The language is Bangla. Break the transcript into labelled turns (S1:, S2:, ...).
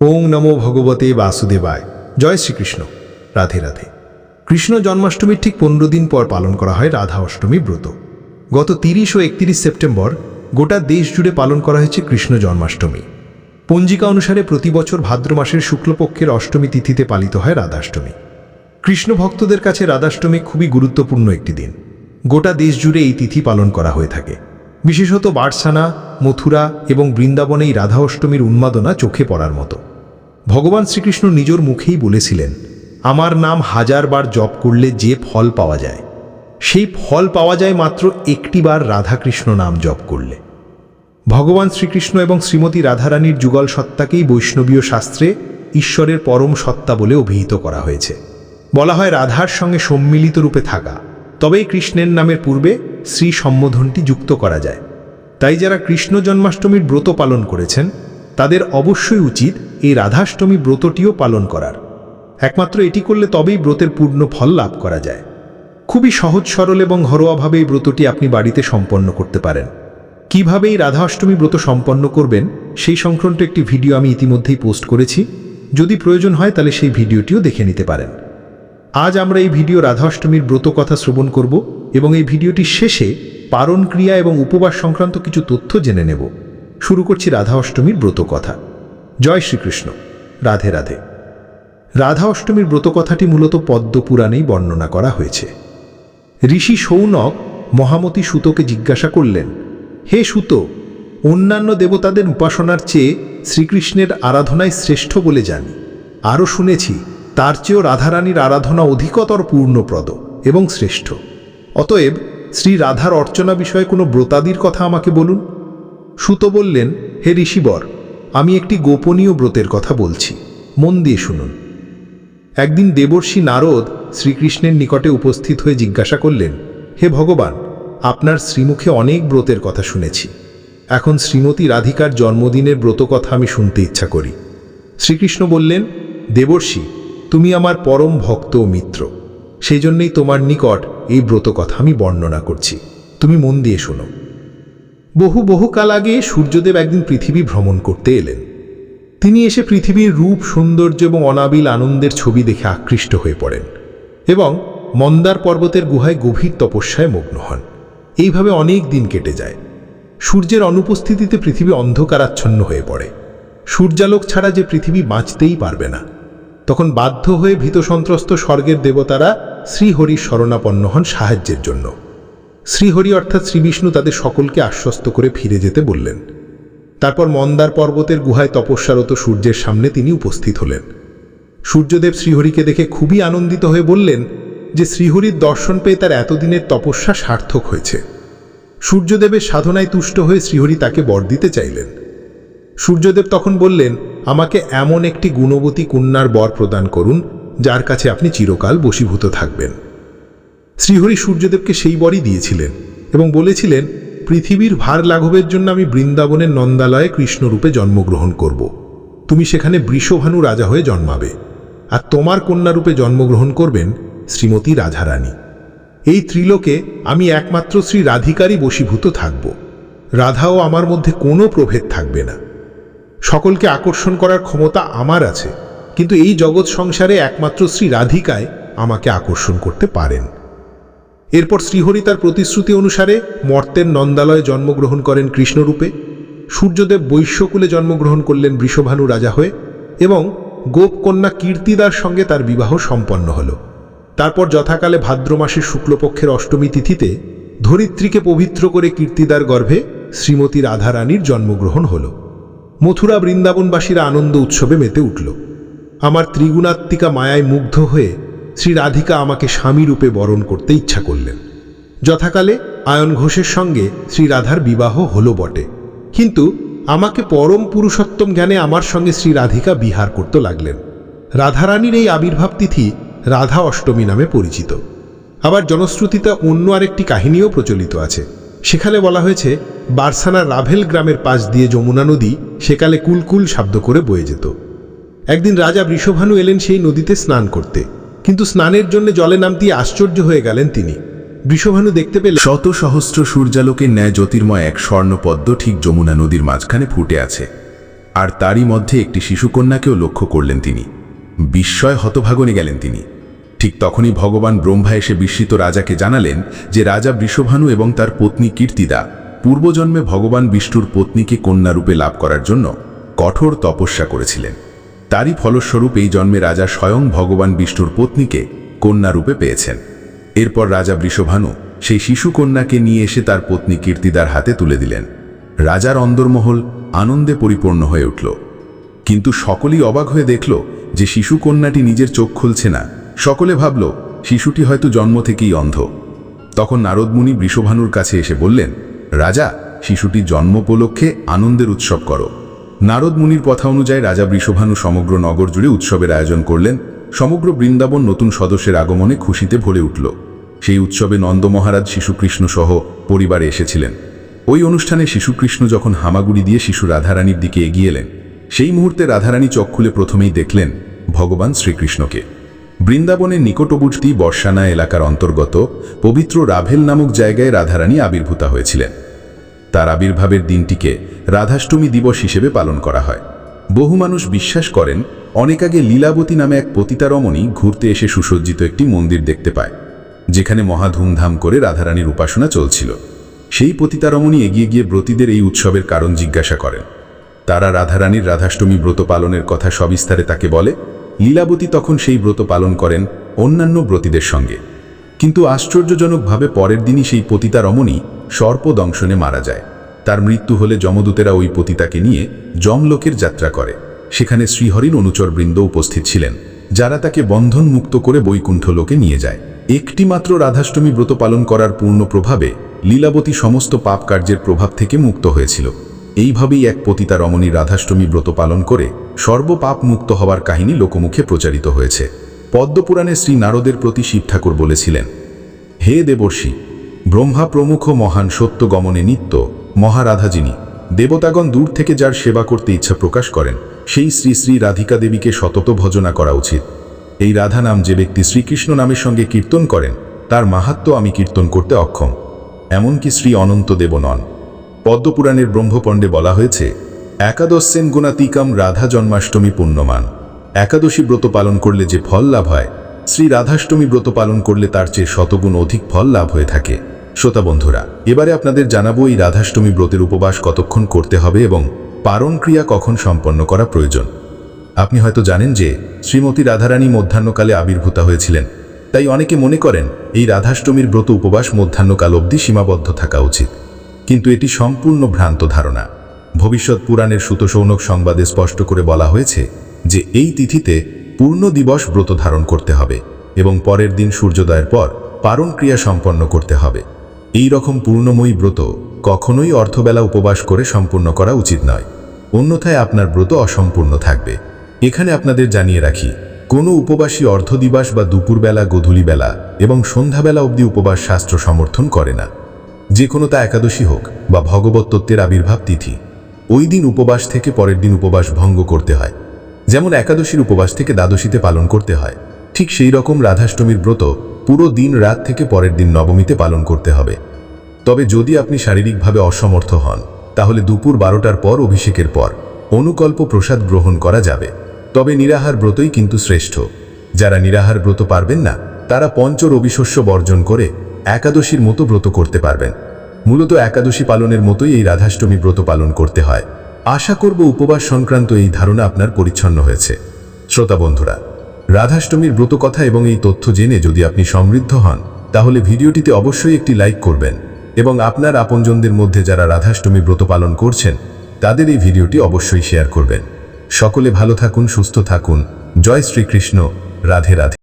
S1: ওং নমো ভগবতে বাসুদেবায়। জয় শ্রীকৃষ্ণ। রাধে রাধে। কৃষ্ণ জন্মাষ্টমীর ঠিক পনেরো দিন পর পালন করা হয় রাধা অষ্টমী ব্রত। গত তিরিশ ও একত্রিশ সেপ্টেম্বর গোটা দেশ জুড়ে পালন করা হয়েছে কৃষ্ণ জন্মাষ্টমী। পঞ্জিকা অনুসারে প্রতি বছর ভাদ্র মাসের শুক্লপক্ষের অষ্টমী তিথিতে পালিত হয় রাধাষ্টমী। কৃষ্ণ ভক্তদের কাছে রাধাষ্টমী খুবই গুরুত্বপূর্ণ একটি দিন। গোটা দেশ জুড়ে এই তিথি পালন করা হয়ে থাকে। বিশেষত বারসানা, মথুরা এবং বৃন্দাবনে এই রাধা অষ্টমীর উন্মাদনা চোখে পড়ার মতো। ভগবান শ্রীকৃষ্ণ নিজের মুখেই বলেছিলেন, আমার নাম হাজারবার জপ করলে যে ফল পাওয়া যায়। সেই ফল পাওয়া যায় মাত্র একটিবার রাধাকৃষ্ণ নাম জপ করলে। ভগবান শ্রীকৃষ্ণ এবং শ্রীমতী রাধারানীর যুগল সত্তাকেই বৈষ্ণবীয় শাস্ত্রে ঈশ্বরের পরম সত্তা বলে অভিহিত করা হয়েছে। বলা হয় রাধার সঙ্গে সম্মিলিত রূপে থাকা। তবেই কৃষ্ণের নামের পূর্বে শ্রী সম্বোধনটি যুক্ত করা যায়। তাই যারা কৃষ্ণ জন্মাষ্টমীর ব্রত পালন করেছেন, তাদের অবশ্যই উচিত এই রাধাষ্টমী ব্রতটিও পালন করার। একমাত্র এটি করলে তবেই ব্রতের পূর্ণ ফল লাভ করা যায়। খুবই সহজ, সরল এবং ঘরোয়াভাবে এই ব্রতটি আপনি বাড়িতে সম্পন্ন করতে পারেন। কীভাবে এই রাধা অষ্টমী ব্রত সম্পন্ন করবেন, সেই সংক্রান্ত একটি ভিডিও আমি ইতিমধ্যেই পোস্ট করেছি। যদি প্রয়োজন হয়, তাহলে সেই ভিডিওটিও দেখে নিতে পারেন। আজ আমরা এই ভিডিও রাধা অষ্টমীর ব্রত কথা শ্রবণ করব এবং এই ভিডিওটির শেষে পারণ ক্রিয়া এবং উপবাস সংক্রান্ত কিছু তথ্য জেনে নেব। শুরু করছি রাধা অষ্টমীর ব্রত কথা জয় শ্রীকৃষ্ণ। রাধে রাধে। রাধা অষ্টমীর ব্রত কথাটি মূলত পদ্ম পুরাণেই বর্ণনা করা হয়েছে। ঋষি সৌনক মহামতি সুতোকে জিজ্ঞাসা করলেন, হে সুত, অন্যান্য দেবতাদের উপাসনার চেয়ে শ্রীকৃষ্ণের আরাধনায় শ্রেষ্ঠ বলে জানি। আরও শুনেছি তার চেয়েও রাধারানীর আরাধনা অধিকতর পূর্ণপ্রদ এবং শ্রেষ্ঠ। অতএব শ্রী রাধার অর্চনা বিষয়ে কোনো ব্রতাদির কথা আমাকে বলুন? সুত বললেন, হে ঋষিবর, আমি একটি গোপনীয় ব্রতের কথা বলছি। মন দিয়ে শুনুন। একদিন দেবর্ষী নারদ শ্রীকৃষ্ণের নিকটে উপস্থিত হয়ে জিজ্ঞাসা করলেন, হে ভগবান, আপনার শ্রীমুখে অনেক ব্রতের কথা শুনেছি। এখন শ্রীমতী রাধিকার জন্মদিনের ব্রত কথা আমি শুনতে ইচ্ছা করি। শ্রীকৃষ্ণ বললেন, দেবর্ষী তুমি আমার পরম ভক্ত ও মিত্র। সেই জন্যই তোমার নিকট এই ব্রত কথা আমি বর্ণনা করছি। তুমি মন দিয়ে শোনো। বহু বহুকাল আগে সূর্যদেব একদিন পৃথিবী ভ্রমণ করতে এলেন। তিনি এসে পৃথিবীর রূপ, সৌন্দর্য এবং অনাবিল আনন্দের ছবি দেখে আকৃষ্ট হয়ে পড়েন এবং মন্দার পর্বতের গুহায় গভীর তপস্যায় মগ্ন হন। এইভাবে অনেক দিন কেটে যায়। সূর্যের অনুপস্থিতিতে পৃথিবী অন্ধকারাচ্ছন্ন হয়ে পড়ে। সূর্যালোক ছাড়া যে পৃথিবী বাঁচতেই পারবে না। তখন বাধ্য হয়ে ভীতসন্ত্রস্ত স্বর্গের দেবতারা শ্রীহরির শরণাপন্ন হন সাহায্যের জন্য। শ্রীহরি অর্থাৎ শ্রীবিষ্ণু তাদের সকলকে আশ্বস্ত করে ফিরে যেতে বললেন। তারপর মন্দার পর্বতের গুহায় তপস্যারত সূর্যের সামনে তিনি উপস্থিত হলেন। সূর্যদেব শ্রীহরিকে দেখে খুবই আনন্দিত হয়ে বললেন যে শ্রীহরির দর্শন পেয়ে তার এতদিনের তপস্যা সার্থক হয়েছে। সূর্যদেবের সাধনায় তুষ্ট হয়ে শ্রীহরি তাকে বর দিতে চাইলেন। সূর্যদেব তখন বললেন আমাকে এমন একটি গুণবতী কন্যার বর প্রদান করুন, যার কাছে আপনি চিরকাল বশীভূত থাকবেন। শ্রীহরি সূর্যদেবকে সেই বরই দিয়েছিলেন এবং বলেছিলেন, পৃথিবীর ভার লাঘবের জন্য আমি বৃন্দাবনের নন্দালয়ে কৃষ্ণরূপে জন্মগ্রহণ করব। তুমি সেখানে বৃষভানু রাজা হয়ে জন্মাবে। আর তোমার কন্যারূপে জন্মগ্রহণ করবেন শ্রীমতী রাধারানী। এই ত্রিলোকে আমি একমাত্র শ্রী রাধিকারই বশীভূত থাকব। রাধাও আমার মধ্যে কোনো প্রভেদ থাকবে না। সকলকে আকর্ষণ করার ক্ষমতা আমার আছে, কিন্তু এই জগৎ সংসারে একমাত্র শ্রী রাধিকায় আমাকে আকর্ষণ করতে পারেন। এরপর শ্রীহরি তার প্রতিশ্রুতি অনুসারে মর্তের নন্দালয়ে জন্মগ্রহণ করেন কৃষ্ণরূপে, সূর্যদেব বৈশ্যকুলে জন্মগ্রহণ করলেন বৃষভানু রাজা হয়ে, এবং গোপকন্যা কীর্তিদার সঙ্গে তার বিবাহ সম্পন্ন হল। তারপর যথাকালে ভাদ্র মাসের শুক্লপক্ষের অষ্টমী তিথিতে ধরিত্রীকে পবিত্র করে কীর্তিদার গর্ভে শ্রীমতী রাধারানীর জন্মগ্রহণ হল। মথুরা বৃন্দাবনবাসীরা আনন্দ উৎসবে মেতে উঠল। আমার ত্রিগুণাত্মিকা মায়ায় মুগ্ধ হয়ে শ্রী রাধিকা আমাকে স্বামীরূপে বরণ করতে ইচ্ছা করলেন। যথাকালে আয়ন ঘোষের সঙ্গে শ্রী রাধার বিবাহ হলো বটে। কিন্তু আমাকে পরম পুরুষোত্তম জ্ঞানে আমার সঙ্গে শ্রী রাধিকা বিহার করতে লাগলেন। রাধারানীর এই আবির্ভাব তিথি রাধা অষ্টমী নামে পরিচিত। আবার জনশ্রুতিতে অন্য আরেকটি কাহিনীও প্রচলিত আছে। সেখানে বলা হয়েছে বারসানার রাভেল গ্রামের পাশ দিয়ে যমুনা নদী সেকালে কুলকুল শব্দ করে বয়ে যেত। একদিন রাজা বৃষভানু এলেন সেই নদীতে স্নান করতে। কিন্তু স্নানের জন্য জলে নামতে আশ্চর্য হয়ে গেলেন তিনি। বৃষভানু দেখতে পেলেন
S2: শত সহস্র সূর্যালোকের ন্যায় জ্যোতির্ময় এক স্বর্ণপদ্ম ঠিক যমুনা নদীর মাঝখানে ফুটে আছে। আর তারই মধ্যে একটি শিশুকন্যাকেও লক্ষ্য করলেন তিনি। বিস্ময় হতভাগনে গেলেন তিনি। ঠিক তখনই ভগবান ব্রহ্মা এসে বিস্মিত রাজাকে জানালেন যে রাজা বৃষভানু এবং তার পত্নী কীর্তিদা পূর্বজন্মে ভগবান বিষ্ণুর পত্নীকে কন্যারূপে লাভ করার জন্য কঠোর তপস্যা করেছিলেন। তারই ফলস্বরূপ এই জন্মে রাজা স্বয়ং ভগবান বিষ্ণুর পত্নীকে কন্যারূপে পেয়েছেন। এরপর রাজা বৃষভানু সেই শিশু কন্যাকে নিয়ে এসে তার পত্নী কীর্তিদার হাতে তুলে দিলেন। রাজার অন্দরমহল আনন্দে পরিপূর্ণ হয়ে উঠল। কিন্তু সকলেই অবাক হয়ে দেখল যে শিশু কন্যাটি নিজের চোখ খুলছে না। সকলে ভাবল, শিশুটি হয়তো জন্ম থেকেই অন্ধ। তখন নারদমুনি বৃষভানুর কাছে এসে বললেন রাজা, শিশুটির জন্ম উপলক্ষে আনন্দের উৎসব করো। নারদ মুনির কথা অনুযায়ী রাজা বৃষভানু সমগ্র নগর জুড়ে উৎসবের আয়োজন করলেন। সমগ্র বৃন্দাবন নতুন সদস্যের আগমনে খুশিতে ভরে উঠল। সেই উৎসবে নন্দ মহারাজ, শিশুকৃষ্ণ সহ পরিবারে এসেছিলেন। ওই অনুষ্ঠানে শিশুকৃষ্ণ যখন হামাগুড়ি দিয়ে শিশু রাধারানীর দিকে এগিয়ে এলেন, সেই মুহূর্তে রাধারানী চোখ খুলে প্রথমেই দেখলেন ভগবান শ্রীকৃষ্ণকে। বৃন্দাবনের নিকটবর্তী বর্ষানা এলাকার অন্তর্গত পবিত্র রাভেল নামক জায়গায় রাধারানী আবির্ভূতা হয়েছিলেন। তার আবির্ভাবের দিনটিকে রাধাষ্টমী দিবস হিসেবে পালন করা হয়। বহু মানুষ বিশ্বাস করেন, অনেক আগে লীলাবতী নামে এক পতিতারমণী ঘুরতে এসে সুসজ্জিত একটি মন্দির দেখতে পায়, যেখানে মহা ধুমধাম করে রাধারানীর উপাসনা চলছিল। সেই পতিতারমণী এগিয়ে গিয়ে ব্রতীদের এই উৎসবের কারণ জিজ্ঞাসা করেন। তারা রাধারানীর রাধাষ্টমী ব্রত পালনের কথা সবিস্তারে তাকে বলে লীলাবতী তখন সেই ব্রত পালন করেন অন্যান্য ব্রতীদের সঙ্গে। কিন্তু আশ্চর্যজনকভাবে পরের দিনই সেই পতিতা রমণী সর্পদংশনে মারা যায়। তার মৃত্যু হলে যমদূতেরা ওই পতিতাকে নিয়ে যমলোকের যাত্রা করে। সেখানে শ্রীহরিণ অনুচর বৃন্দ উপস্থিত ছিলেন, যারা তাকে বন্ধন মুক্ত করে বৈকুণ্ঠ লোকে নিয়ে যায়। একটি মাত্র রাধাষ্টমী ব্রত পালন করার পূর্ণ প্রভাবে লীলাবতী সমস্ত পাপ কার্যের প্রভাব থেকে মুক্ত হয়েছিল। এইভাবেই এক পতিতা রমণী রাধাষ্টমী ব্রত পালন করে সর্বপাপ মুক্ত হওয়ার কাহিনী লোকমুখে প্রচারিত হয়েছে। পদ্মপুরাণে শ্রী নারদের প্রতি শিব ঠাকুর বলেছিলেন, হে দেবর্ষী, ব্রহ্মা প্রমুখ মহান সত্য গমনে নিত্য মহারাধা যিনি দেবতাগণ দূর থেকে যার সেবা করতে ইচ্ছা প্রকাশ করেন, সেই শ্রী শ্রী রাধিকা দেবীকে সতত ভজনা করা উচিত। এই রাধা নাম যে ব্যক্তি শ্রীকৃষ্ণ নামের সঙ্গে কীর্তন করেন, তার মাহাত্ম আমি কীর্তন করতে অক্ষম। এমনকি শ্রী অনন্ত দেব নন। পদ্মপুরাণের ব্রহ্মপণ্ডে বলা হয়েছে একাদশেন গুণাতিকাম রাধা জন্মাষ্টমী পুণ্যমান। একাদশী ব্রত পালন করলে যে ফল লাভ হয়, শ্রী রাধাষ্টমী ব্রত পালন করলে তার চেয়ে শতগুণ অধিক ফল লাভ হয়ে থাকে। শ্রোতা বন্ধুরা, এবারে আপনাদের জানাব এই রাধাষ্টমী ব্রতের উপবাস কতক্ষণ করতে হবে এবং পারণ ক্রিয়া কখন সম্পন্ন করা প্রয়োজন। আপনি হয়তো জানেন যে, শ্রীমতী রাধারানী মধ্যাহ্নকালে আবির্ভূতা হয়েছিলেন, তাই অনেকে মনে করেন এই রাধাষ্টমীর ব্রত উপবাস মধ্যাহ্নকাল অবধি সীমাবদ্ধ থাকা উচিত। কিন্তু এটি সম্পূর্ণ ভ্রান্ত ধারণা। ভবিষ্যৎ পুরাণের সুতসৌনক সংবাদে স্পষ্ট করে বলা হয়েছে যে এই তিথিতে পূর্ণ দিবস ব্রত ধারণ করতে হবে এবং পরের দিন সূর্যোদয়ের পর পারণ ক্রিয়া সম্পন্ন করতে হবে। এই রকম পূর্ণময়ী ব্রত কখনোই অর্থবেলা উপবাস করে সম্পূর্ণ করা উচিত নয়। অন্যথায় আপনার ব্রত অসম্পূর্ণ থাকবে। এখানে আপনাদের জানিয়ে রাখি, কোনো উপবাসী অর্ধদিবাস বা দুপুরবেলা, গধূলিবেলা এবং সন্ধ্যাবেলা অবধি উপবাস শাস্ত্র সমর্থন করে না। যে কোনো তা একাদশী হোক বা ভগবত তত্ত্বের আবির্ভাব তিথি, ওই দিন উপবাস থেকে পরের দিন উপবাস ভঙ্গ করতে হয়। যেমন একাদশীর উপবাস থেকে দ্বাদশীতে পালন করতে হয়, ঠিক সেই রকম রাধাষ্টমীর ব্রত পুরো দিন রাত থেকে পরের দিন নবমীতে পালন করতে হবে। তবে যদি আপনি শারীরিকভাবে অসমর্থ হন, তাহলে দুপুর বারোটার পর অভিষেকের পর অনুকল্প প্রসাদ গ্রহণ করা যাবে। তবে নিরাহার ব্রতই কিন্তু শ্রেষ্ঠ। যারা নিরাহার ব্রত পারবেন না, তারা পঞ্চ রবিশস্য বর্জন করে একাদশীর মতো ব্রত করতে পারবেন। মূলত একাদশী পালনের মতোই এই রাধাষ্টমী ব্রত পালন করতে হয়। আশা করব উপবাস সংক্রান্ত এই ধারণা আপনার পরিচ্ছন্ন হয়েছে। শ্রোতা বন্ধুরা, রাধাষ্টমীর ব্রত কথা এবং এই তথ্য জেনে যদি আপনি সমৃদ্ধ হন, তাহলে ভিডিওটিতে অবশ্যই একটি লাইক করবেন এবং আপনার আপনজনদের মধ্যে যারা রাধাষ্টমী ব্রত পালন করছেন, তাদের এই ভিডিওটি অবশ্যই শেয়ার করবেন। সকলে ভালো থাকুন, সুস্থ থাকুন। জয় শ্রীকৃষ্ণ। রাধে রাধে।